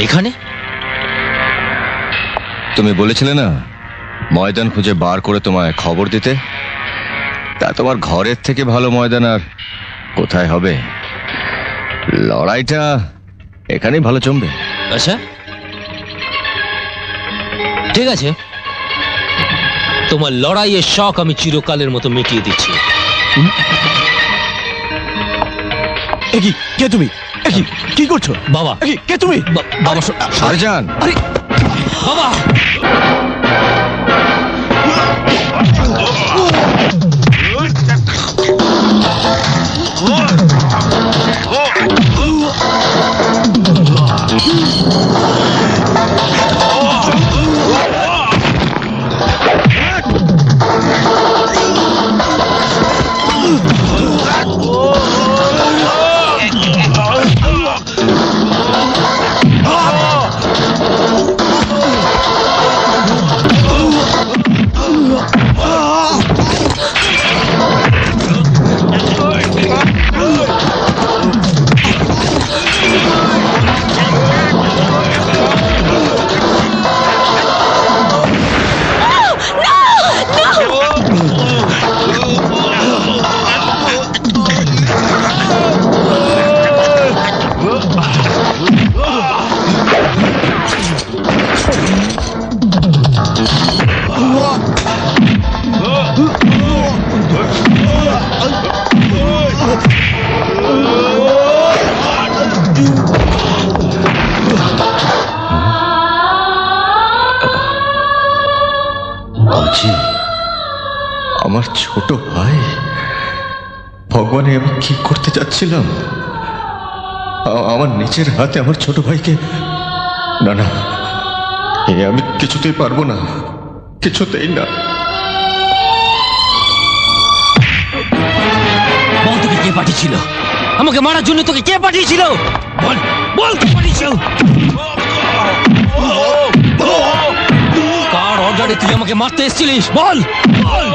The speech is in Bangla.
এখানে? তুমি বলেছিলে না ময়দান খুঁজে বার করে তোমায় খবর দিতে? তা তোমার ঘরের থেকে ভালো ময়দান আর কোথায় হবে? লড়াইটা এখানেই ভালো জমবে আচ্ছা। ঠিক আছে। তোমার লড়াইয়ের শখ আমি চিরকালের মতো মিটিয়ে দিচ্ছি। কে তুমি? একই কি করছ? বাবা। কে তুমি? বাবা সারজান। আরে বাবা। অজি আমার ছোট ভাই, ভগবানে আমি কি করতে যাচ্ছিলাম? আমার নিজের হাতে আমার ছোট ভাইকে। না না, এ আমি কিছুতেই পারব না, কিছুতেই না। বল তোকে কে পাঠিয়েছিল? আমাকে মারার জন্য তোকে কে পাঠিয়েছিল? বল বল কে পাঠিয়েছিল? তুই আমাকে মারতে এসেছিলিস? বল! বল